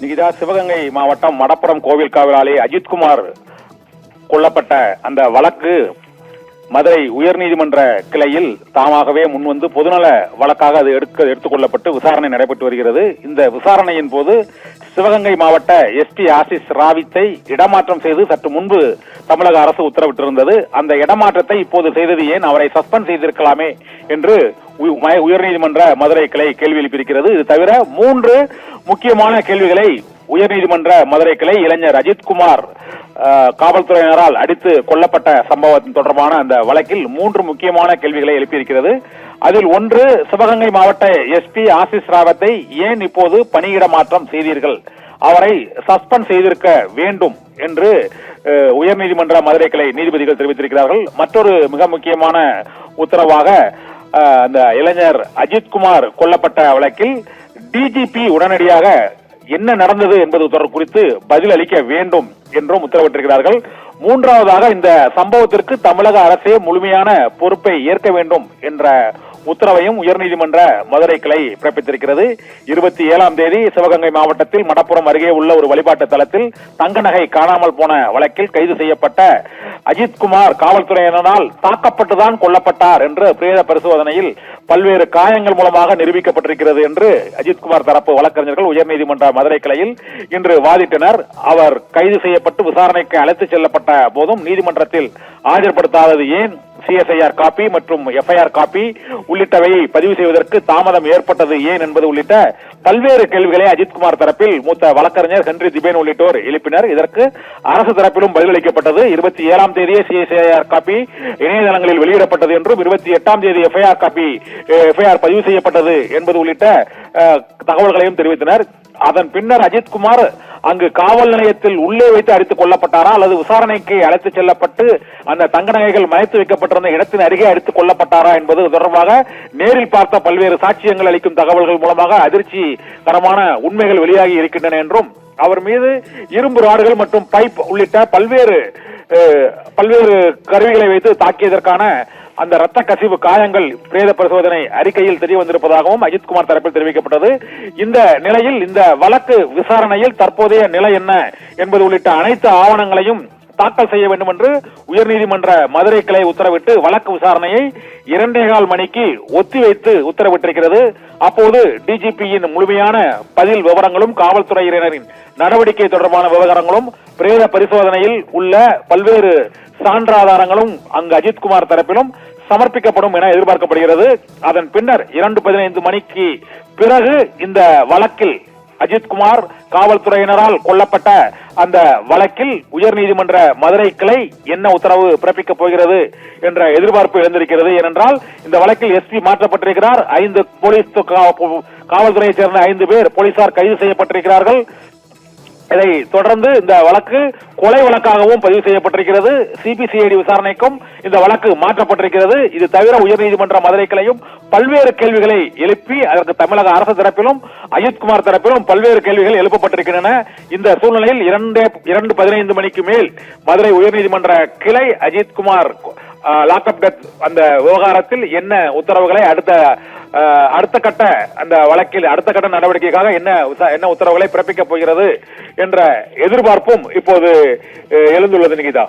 நிகிதா சிவகங்கை மாவட்டம் மடப்புறம் கோவில் காவலாளி அஜித்குமார் கொல்லப்பட்ட அந்த வழக்கு மதுரை உயர்நீதிமன்ற கிளையில் தாமாகவே முன்வந்து பொதுநல வழக்காக அது எடுக்க எடுத்துக்கொள்ளப்பட்டு விசாரணை நடைபெற்று வருகிறது. இந்த விசாரணையின் போது சிவகங்கை மாவட்ட எஸ்பி ஆசிஸ் ராவித்தை இடமாற்றம் செய்து சற்று முன்பு தமிழக அரசு உத்தரவிட்டிருந்தது. அந்த இடமாற்றத்தை இப்போது செய்தது ஏன்? அவரை சஸ்பெண்ட் செய்திருக்கலாமே என்று உ- உயர்நீதிமன்ற மதுரை கிளை கேள்வி எழுப்பியிருக்கிறது. இது தவிர மூன்று முக்கியமான கேள்விகளை உயர்நீதிமன்ற மதுரை கிளை இளைஞர் அஜித்குமார் காவல்துறையினரால் அடித்து கொல்லப்பட்ட சம்பவத்தின் தொடர்பான அந்த வழக்கில் மூன்று முக்கியமான கேள்விகளை எழுப்பியிருக்கிறது. அதில் ஒன்று சிவகங்கை மாவட்ட எஸ்பி ஆசிஸ் ராவத்தை ஏன் இப்போது பணியிட மாற்றம் செய்தீர்கள்? அவரை சஸ்பெண்ட் செய்திருக்க வேண்டும் என்று உயர்நீதிமன்ற மதுரை கிளை நீதிபதிகள் தெரிவித்திருக்கிறார்கள். மற்றொரு மிக முக்கியமான உத்தரவாக அந்த இளைஞர் அஜித்குமார் கொல்லப்பட்ட வழக்கில் டிஜிபி உடனடியாக என்ன நடந்தது என்பது தொடர் குறித்து பதில் அளிக்க வேண்டும் என்றும் உத்தரவிட்டிருக்கிறார்கள். மூன்றாவதாக இந்த சம்பவத்திற்கு தமிழக அரசே முழுமையான பொறுப்பை ஏற்க வேண்டும் என்ற உத்தரவையும் உயர்நீதிமன்ற மதுரை கிளை பிறப்பித்திருக்கிறது. இருபத்தி ஏழாம் தேதி சிவகங்கை மாவட்டத்தில் மடப்புறம் அருகே உள்ள ஒரு வழிபாட்டு தலத்தில் தங்க நகை காணாமல் போன வழக்கில் கைது செய்யப்பட்ட அஜித்குமார் காவல்துறையினரால் தாக்கப்பட்டுதான் கொல்லப்பட்டார் என்று பிரேத பரிசோதனையில் பல்வேறு காயங்கள் மூலமாக நிரூபிக்கப்பட்டிருக்கிறது என்று அஜித்குமார் தரப்பு வழக்கறிஞர்கள் உயர்நீதிமன்ற மதுரை கிளையில் இன்று வாதிட்டனர். அவர் கைது செய்யப்பட்டு விசாரணைக்கு அழைத்துச் செல்லப்பட்ட போதும் நீதிமன்றத்தில் ஆஜர்படுத்தாதது ஏன்? சிஎஸ்ஐஆர் காப்பி மற்றும் எஃப்ஐஆர் காப்பி உள்ளிட்டவையை பதிவு செய்வதற்கு தாமதம் ஏற்பட்டது ஏன் என்பது உள்ளிட்ட பல்வேறு கேள்விகளை அஜித்குமார் தரப்பில் மூத்த வழக்கறிஞர் ஹென்றி திபேன் உள்ளிட்டோர் எழுப்பினர். இதற்கு அரசு தரப்பிலும் பதிலளிக்கப்பட்டது இருபத்தி ஏழாம் தேதியே சிஎஸ்ஐஆர் காப்பி இணையதளங்களில் வெளியிடப்பட்டது என்றும் இருபத்தி எட்டாம் தேதி எஃப்ஐஆர் காப்பி எஃப்ஐஆர் பதிவு செய்யப்பட்டது என்பது உள்ளிட்ட தகவல்களையும் தெரிவித்தனர். அதன் பின்னர் அஜித்குமார் அங்கு காவல் நிலையத்தில் உள்ளே வைத்து அடித்துக் கொல்லப்பட்டாரா அல்லது விசாரணைக்கு அழைத்துச் செல்லப்பட்டு அந்த தங்க நகைகள் மறைத்து வைக்கப்பட்டிருந்த இடத்தின் அருகே அடித்துக் கொல்லப்பட்டாரா என்பது தொடர்பாக நேரில் பார்த்த பல்வேறு சாட்சியங்கள் அளிக்கும் தகவல்கள் மூலமாக அதிர்ச்சி தரமான உண்மைகள் வெளியாகி இருக்கின்றன என்றும் அவர் மீது இரும்பு ராடுகள் மற்றும் பைப் உள்ளிட்ட பல்வேறு பல்வேறு கருவிகளை வைத்து தாக்கியதற்கான அந்த ரத்த கசிவு காயங்கள் பிரேத பரிசோதனை அறிக்கையில் தெரிய வந்திருப்பதாகவும் அஜித்குமார் தரப்பில் தெரிவிக்கப்பட்டது. இந்த நிலையில் இந்த வழக்கு விசாரணையில் தற்போதைய நிலை என்ன என்பது உள்ளிட்ட அனைத்து ஆவணங்களையும் தாக்கல் செய்ய வேண்டும் என்று உயர்நீதிமன்ற மதுரை கிளை உத்தரவிட்டு வழக்கு விசாரணையை இரண்டே கால் மணிக்கு ஒத்திவைத்து உத்தரவிட்டிருக்கிறது. அப்போது டிஜிபியின் முழுமையான பதில் விவரங்களும் காவல்துறையினரின் நடவடிக்கை தொடர்பான விவகாரங்களும் பிரேத பரிசோதனையில் உள்ள பல்வேறு சான்றாதாரங்களும் அங்கு அஜித்குமார் தரப்பிலும் சமர்ப்பிக்கப்படும் என எதிர்பார்க்கப்படுகிறது. அதன் பின்னர் இரண்டு பதினைந்து மணிக்கு பிறகு இந்த வழக்கில் அஜித்குமார் காவல்துறையினரால் கொல்லப்பட்ட அந்த வழக்கில் உயர்நீதிமன்ற மதுரை கிளை என்ன உத்தரவு பிறப்பிக்கப் போகிறது என்ற எதிர்பார்ப்பு எழுந்திருக்கிறது. ஏனென்றால் இந்த வழக்கில் எஸ்பி மாற்றப்பட்டிருக்கிறார். ஐந்து போலீஸ் காவல்துறையைச் சேர்ந்த ஐந்து பேர் போலீசார் கைது செய்யப்பட்டிருக்கிறார்கள். இதை தொடர்ந்து இந்த வழக்கு கொலை வழக்காகவும் பதிவு செய்யப்பட்டிருக்கிறது. சிபிசிஐடி விசாரணைக்கும் இந்த வழக்கு மாற்றப்பட்டிருக்கிறது. இது தவிர உயர்நீதிமன்ற மதுரை கிளையும் பல்வேறு கேள்விகளை எழுப்பி அதற்கு தமிழக அரசு தரப்பிலும் அஜித்குமார் தரப்பிலும் பல்வேறு கேள்விகள் எழுப்பப்பட்டிருக்கின்றன. இந்த சூழ்நிலையில் இரண்டு இரண்டு பதினைந்து மணிக்கு மேல் மதுரை உயர்நீதிமன்ற கிளை அஜித்குமார் லாக்அப் டெத் அந்த விவகாரத்தில் என்ன உத்தரவுகளை அடுத்த அஹ், அடுத்த கட்ட அந்த வழக்கில் அடுத்த கட்ட நடவடிக்கைக்காக என்ன என்ன உத்தரவுகளை பிறப்பிக்கப் போகிறது என்ற எதிர்பார்ப்பும் இப்போது எழுந்துள்ளது நிகிதா?